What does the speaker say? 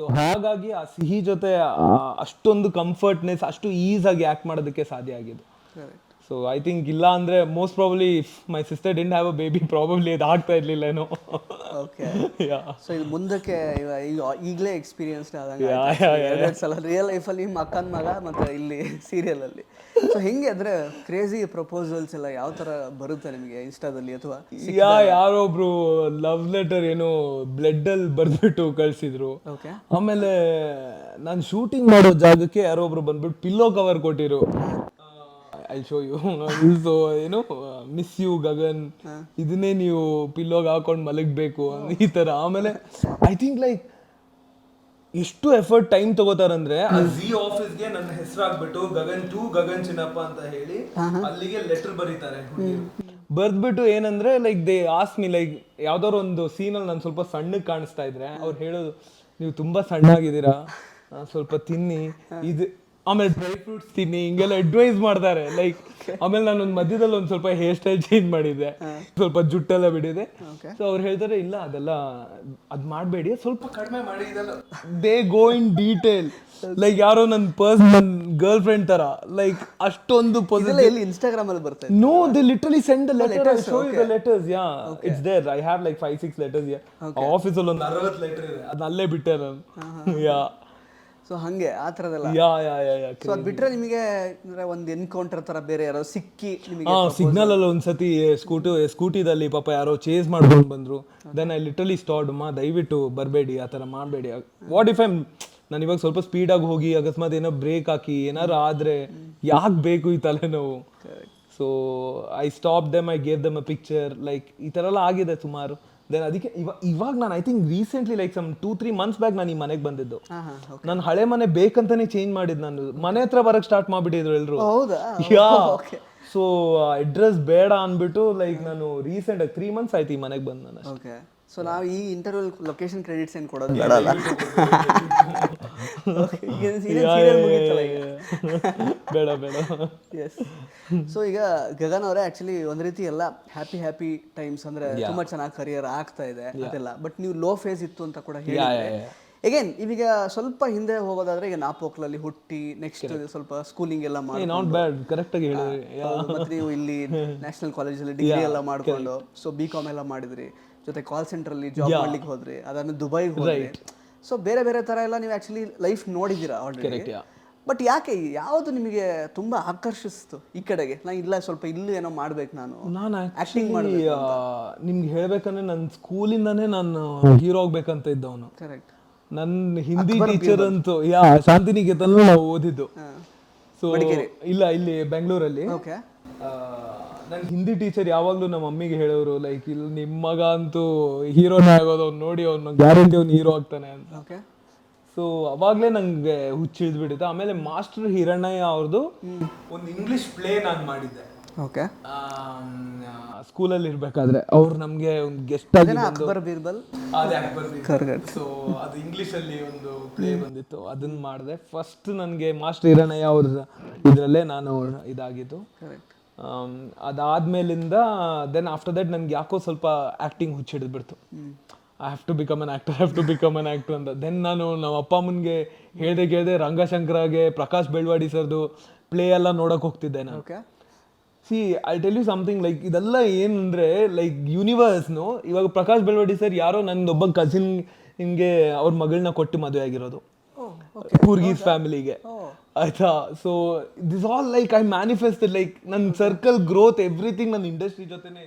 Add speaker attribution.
Speaker 1: So ಹಾಗಾಗಿ ಆ ಸಿಹಿ ಜೊತೆ ಅಷ್ಟೊಂದು ಕಂಫರ್ಟ್ನೆಸ್ ಅಷ್ಟು ಈಸಾಗಿ ಆ್ಯಕ್ಟ್ ಮಾಡೋದಕ್ಕೆ ಸಾಧ್ಯ
Speaker 2: ಆಗಿದೆ.
Speaker 1: ಸೊ ಐ ಥಿಂಕ್ ಇಲ್ಲ ಅಂದ್ರೆ most probably my sister didn't have a baby probably ಇದು ಆಗ್ತಾ ಇರ್ಲಿಲ್ಲ ಏನೋ.
Speaker 2: ಓಕೆ
Speaker 1: ಯಾ
Speaker 2: ಸೊ ಇದು ಮುಂದಕ್ಕೆ ಈಗಲೇ ಎಕ್ಸ್ಪೀರಿಯನ್ಸ್ ಸಲ ರಿಯಲ್ ಲೈಫಲ್ಲಿ ನಿಮ್ಮ ಅಕ್ಕನ ಮಗ ಮತ್ತು ಇಲ್ಲಿ ಸೀರಿಯಲಲ್ಲಿ ಸೊ ಹೆಂಗೆ ಅಂದ್ರೆ ಕ್ರೇಜಿ ಪ್ರಪೋಸಲ್ಸ್ ಎಲ್ಲ ಯಾವ ತರ ಬರುತ್ತೆ ನಿಮಗೆ ಇನ್ಸ್ಟಾದಲ್ಲಿ ಅಥವಾ
Speaker 1: ಯಾ ಯಾರೊಬ್ರು ಲವ್ ಲೆಟರ್ ಏನೋ ಬ್ಲಡ್ ಅಲ್ಲಿ ಬರ್ದ್ಬಿಟ್ಟು ಕಳ್ಸಿದ್ರು.
Speaker 2: ಓಕೆ
Speaker 1: ಆಮೇಲೆ ನಾನು ಶೂಟಿಂಗ್ ಮಾಡೋ ಜಾಗಕ್ಕೆ ಯಾರೋ ಒಬ್ರು ಬಂದ್ಬಿಟ್ಟು ಪಿಲ್ಲೋ ಕವರ್ ಕೊಟ್ಟಿರು. ಐ ಶೋ ಯು ಸೊ ಏನು ಮಿಸ್ ಯು ಗಗನ್. ಇದನ್ನೇ ನೀವು ಪಿಲ್ಲೋಗೆ ಹಾಕೊಂಡು ಮಲಗಬೇಕು ಈ ಥರ ಆಮೇಲೆ ಐ ಥಿಂಕ್ ಲೈಕ್ ಎಷ್ಟು ಎಫರ್ಟ್ ಟೈಮ್ ತಗೋತಾರಂದ್ರೆ ಆ ಜಿ ಆಫೀಸ್ಗೆ ನನ್ನ ಹೆಸರು ಹಾಕ್ಬಿಟ್ಟು ಗಗನ್ ಟು ಗಗನ್ ಚಿನ್ನಪ್ಪ ಅಂತ ಹೇಳಿ ಅಲ್ಲಿಗೆ ಲೆಟರ್ ಬರೀತಾರೆ ಬರ್ದ್ಬಿಟ್ಟು ಏನಂದ್ರೆ like they ask me like ಯಾವ್ದಾದ್ರು ಒಂದು ಸೀನಲ್ಲಿ ನಾನು ಸ್ವಲ್ಪ ಸಣ್ಣಗೆ ಕಾಣಿಸ್ತಾ ಇದ್ರೆ ಅವ್ರು ಹೇಳೋದು ನೀವು ತುಂಬಾ ಸಣ್ಣಾಗಿದ್ದೀರಾ? ಆ, ಸ್ವಲ್ಪ ತಿನ್ನಿ. ಇದು ಆಮೇಲೆ ಡ್ರೈ ಫ್ರೂಟ್ಸ್ ತಿನ್ನಿ ಹಿಂಗೆಲ್ಲ ಅಡ್ವೈಸ್ ಮಾಡ್ತಾರೆ. ಲೈಕ್ ಆಮೇಲೆ ನಾನು ಒಂದು ಮಧ್ಯದಲ್ಲಿ ಒಂದು ಸ್ವಲ್ಪ ಹೇರ್ ಸ್ಟೈಲ್ ಚೇಂಜ್ ಮಾಡಿದ್ದೆ. ಸ್ವಲ್ಪ ಜುಟ್ಟೆಲ್ಲ ಬಿಡಿದೆ ಸೊ ಅವ್ರು ಹೇಳ್ತಾರೆ ಇಲ್ಲ ಅದೆಲ್ಲ ಅದ್ ಮಾಡಬೇಡಿ. ಸ್ವಲ್ಪ ಕಡಿಮೆ ಮಾಡಿ they go in detail like ಯಾರೋ ನನ್ನ ಪರ್ಸ್ ನನ್ನ ಗರ್ಲ್ ಫ್ರೆಂಡ್ ತರ ಲೈಕ್ ಅಷ್ಟೊಂದು
Speaker 2: ಇನ್ಸ್ಟಾಗ್ರಾಮ್
Speaker 1: ಪಾಸಿಟಿವ್
Speaker 2: ಎಲ್ಲಿ ನೋ ಬರುತ್ತೆ?
Speaker 1: Literally send letter the letters show you the letters yeah it's there I have like five, six letters here. Office ಅಲ್ಲಿ ಒಂದು ಅರವತ್ತು ಲೆಟರ್ ಇದೆ. ಅದನ್ನಲ್ಲೇ ಬಿಟ್ಟೆ ನಾನು. ಯಾ
Speaker 2: ಸೊ ಹಂಗೆ ಆ ಥರದೆಲ್ಲ
Speaker 1: ಯಾ ಯಾ ಯಾ ಯಾ
Speaker 2: ಸೊ ಅದು ಬಿಟ್ಟರೆ ನಿಮಗೆ ಅಂದರೆ ಒಂದು ಎನ್ಕೌಂಟರ್ ಥರ ಬೇರೆ ಯಾರೋ ಸಿಕ್ಕಿ ನಿಮಗೆ
Speaker 1: ಹಾ ಸಿಗ್ನಲ್ ಅಲ್ಲಿ ಒಂದ್ಸತಿ ಸ್ಕೂಟಿ ಸ್ಕೂಟಿದಲ್ಲಿ ಪಾಪ ಯಾರೋ ಚೇಸ್ ಮಾಡ್ಕೊಂಡು ಬಂದ್ರು. ದೆನ್ ಐ ಲಿಟರಲಿ ಸ್ಟಾರ್ಡ್ ಮಾ ದಯವಿಟ್ಟು ಬರಬೇಡಿ ಆ ಥರ ಮಾಡಬೇಡಿ. ವಾಟ್ ಇಫ್ ಐಮ್ ನಾನು ಇವಾಗ ಸ್ವಲ್ಪ ಸ್ಪೀಡಾಗಿ ಹೋಗಿ ಅಕಸ್ಮಾತ್ ಏನೋ ಬ್ರೇಕ್ ಹಾಕಿ ಏನಾರು ಆದ್ರೆ ಯಾಕೆ ಬೇಕು ಈ ತಲೆನೋವು? So I stop them I gave them a picture like ಈ ಥರ ಎಲ್ಲ ಆಗಿದೆ ಸುಮಾರು. ದೆನ್ ಅದಕ್ಕೆ ಇವಾಗ ಇವಾಗ ನಾನು I think recently like some two three months back ನಾನು ಈ ಮನೆಗೆ ಬಂದಿದ್ದು. ನಾನು ಹಳೆ ಮನೆ ಬೇಕಂತಾನೆ ಚೇಂಜ್ ಮಾಡಿದ್ದು ನಾನು. ಮನೆ ಹತ್ರ ಬರಕ್ ಸ್ಟಾರ್ಟ್ ಮಾಡಿಬಿಟ್ಟಿದ್ರು ಎಲ್ರು.
Speaker 2: ಹೌದಾ?
Speaker 1: ಯಾ. ಸೊ ಅಡ್ರೆಸ್ ಬೇಡ ಅನ್ಬಿಟ್ಟು ಲೈಕ್ ನಾನು ರೀಸೆಂಟ್ ತ್ರೀ ಮಂತ್ಸ್ ಆಯ್ತು ಈ ಮನೆಗೆ ಬಂದು ನಾನು
Speaker 2: ಓಕೆ ಸೊ ನಾವು ಈ ಇಂಟರ್ವಲ್ ಲೊಕೇಶನ್ ಕ್ರೆಡಿಟ್ಸ್ ಏನು ಕೊಡೋದು? ಬೇಡಲ್ಲ
Speaker 1: ಬೇಡ ಬೇಡ.
Speaker 2: ಎಸ್ ಸೊ ಈಗ ಗಗನ್ ಅವರೇ ಆಕ್ಚುಲಿ ಒಂದ್ ರೀತಿ ಎಲ್ಲ ಹ್ಯಾಪಿ ಹ್ಯಾಪಿ ಟೈಮ್ಸ್ ಅಂದ್ರೆ ತುಂಬಾ ಚೆನ್ನಾಗಿ ಕರಿಯರ್ ಆಗ್ತಾ ಇದೆ ಅದೆಲ್ಲ. ಬಟ್ ನೀವು ಲೋ ಫೇಸ್ ಇತ್ತು ಅಂತ ಕೂಡ ಹೇಳಿದ್ರೆ ಅಗೇನ್ ಇವೀಗ ಸ್ವಲ್ಪ ಹಿಂದೆ ಹೋಗೋದಾದ್ರೆ ಈಗ ನಾಪೋಕ್ಲಲ್ಲಿ ಹುಟ್ಟಿ ನೆಕ್ಸ್ಟ್ ಸ್ವಲ್ಪ ಸ್ಕೂಲಿಂಗ್ ಎಲ್ಲ ಮಾಡಿ
Speaker 1: ನಾಟ್ ಬ್ಯಾಡ್ ಕರೆಕ್ಟ್ ಆಗಿ
Speaker 2: ಮತ್ತೆ ನೀವು ಇಲ್ಲಿ ನ್ಯಾಷನಲ್ ಕಾಲೇಜಲ್ಲಿ ಡಿಗ್ರಿ ಎಲ್ಲ ಮಾಡ್ಕೊಂಡು ಸೊ ಬಿ ಕಾಮ್ ಎಲ್ಲ ಮಾಡಿದ್ರಿ. ಜೊತೆ ಕಾಲ್ ಸೆಂಟರ್ ಅಲ್ಲಿ ಜಾಬ್ ಮಾಡ್ಲಿಕ್ಕೆ ಹೋದ್ರಿ. ಅದನ್ನು ದುಬೈಗೆ ಹೋದ್ರಿ. ಸೊ ಬೇರೆ ಬೇರೆ ತರ ಎಲ್ಲ ನೀವು ಆಕ್ಚುಲಿ ಲೈಫ್ ನೋಡಿದ್ದೀರಾ ಆಲ್ರೆಡಿ ಬಟ್ ಯಾಕೆ ಯಾವುದು ನಿಮಗೆ ತುಂಬಾ ಆಕರ್ಷಿಸ್ತು ಈ ಕಡೆಗೆ? ನಾ ಇಲ್ಲ ಸ್ವಲ್ಪ ಇಲ್ಲೂ ಏನೋ ಮಾಡ್ಬೇಕು ನಾನು.
Speaker 1: ನಾನು
Speaker 2: ಆಕ್ಟಿಂಗ್
Speaker 1: ಮಾಡಿ ನಿಮ್ಗೆ ಹೇಳ್ಬೇಕಂದ್ರೆ ನನ್ನ ಸ್ಕೂಲಿಂದಾನೇ ನಾನು ಹೀರೋ ಆಗ್ಬೇಕಂತ ಇದ್ದವನು.
Speaker 2: ಕರೆಕ್ಟ್
Speaker 1: ನನ್ನ ಹಿಂದಿ ಟೀಚರ್ ಅಂತೂ ಯಾ ಶಾಂತಿನಿಕೇತನ ನಾವು ಓದಿದ್ದು. ಸೊ ಇಲ್ಲ ಇಲ್ಲಿ ಬೆಂಗಳೂರಲ್ಲಿ.
Speaker 2: ಓಕೆ.
Speaker 1: ನನ್ನ ಹಿಂದಿ ಟೀಚರ್ ಯಾವಾಗಲೂ ನಮ್ಮ ಮಮ್ಮಿಗೆ ಹೇಳೋರು ಲೈಕ್ ಇಲ್ಲಿ ನಿಮ್ಮ ಮಗ ಅಂತೂ ಹೀರೋನೇ ಆಗೋದು ಅವ್ನು ನೋಡಿ ಅವ್ನು ಗ್ಯಾರಂಟಿ ಅವ್ನು ಹೀರೋ ಆಗ್ತಾನೆ ಅಂತ.
Speaker 2: ಓಕೆ.
Speaker 1: ಸೊ ಅವಾಗಲೇ ನಂಗೆ ಹುಚ್ಚಿಳಿದ್ಬಿಟ್ಟಿತ್ತು ಆಮೇಲೆ ಮಾಸ್ಟರ್ ಹಿರಣ್ಣಯ್ಯ ಅವ್ರದ್ದು ಒಂದು ಇಂಗ್ಲಿಷ್ ಪ್ಲೇ ನಾನು ಮಾಡಿದ್ದೆ.
Speaker 2: ಓಕೆ.
Speaker 1: ಸ್ಕೂಲಲ್ಲಿ ಇರ್ಬೇಕಾದ್ರೆ ಅವ್ರು ನಮಗೆ ಒಂದು ಗೆಸ್ಟ್ ಆಗಿ
Speaker 2: ಅಕ್ಬರ್ ಬೀರ್ಬಲ್.
Speaker 1: ಅದೇ ಅಕ್ಬರ್ ಸೊ ಅದು ಇಂಗ್ಲಿಷ್ ಅಲ್ಲಿ ಒಂದು ಪ್ಲೇ ಬಂದಿತ್ತು. ಅದನ್ನ ಮಾಡಿದೆ. ಫಸ್ಟ್ ನನಗೆ ಮಾಸ್ಟರ್ ಹಿರಣಯ್ಯ ಅವ್ರ ಇದರಲ್ಲೇ ನಾನು ಇದಾಗಿದ್ದು.
Speaker 2: ಕರೆಕ್ಟ್
Speaker 1: ಆಮ್, ಅದಾದ್ಮೇಲಿಂದ ದೆನ್ ಆಫ್ಟರ್ ದಟ್ ನನ್ಗೆ ಯಾಕೋ ಸ್ವಲ್ಪ acting ಹುಚ್ಚಿಡಿದ್ಬಿಡ್ತು I have to become an actor have to become an actor ಅಂತ. ದೆನ್ ನಾನು ನಮ್ಮ ಅಪ್ಪ ಅಮ್ಮನಿಗೆ ಹೇಳ್ದೆ ಕೇಳಿದೆ ರಂಗಶಂಕರಾಗೆ ಪ್ರಕಾಶ್ ಬೆಳ್ವಾಡಿ ಸರ್ದು ಪ್ಲೇ ಎಲ್ಲ ನೋಡಕ್ ಹೋಗ್ತಿದ್ದೆ ನಾನು. See I tell you something like ಇದೆಲ್ಲ ಏನಂದ್ರೆ ಲೈಕ್ ಯೂನಿವರ್ಸ್ನು ಇವಾಗ ಪ್ರಕಾಶ್ ಬೆಳವಡಿ ಸರ್ ಯಾರೋ ನನ್ನೊಬ್ಬ ಕಸಿನ್ ಹಿಂಗೆ ಅವ್ರ ಮಗಳನ್ನ ಕೊಟ್ಟು ಮದುವೆ ಆಗಿರೋದು. ಕೂರ್ಗೀಸ್ ಫ್ಯಾಮಿಲಿಗೆ ಆಯ್ತಾ? So this all like I manifest like ನನ್ನ ಸರ್ಕಲ್ ಗ್ರೋತ್ ಎವ್ರಿಥಿಂಗ್ ನನ್ನ ಇಂಡಸ್ಟ್ರಿ ಜೊತೆನೇ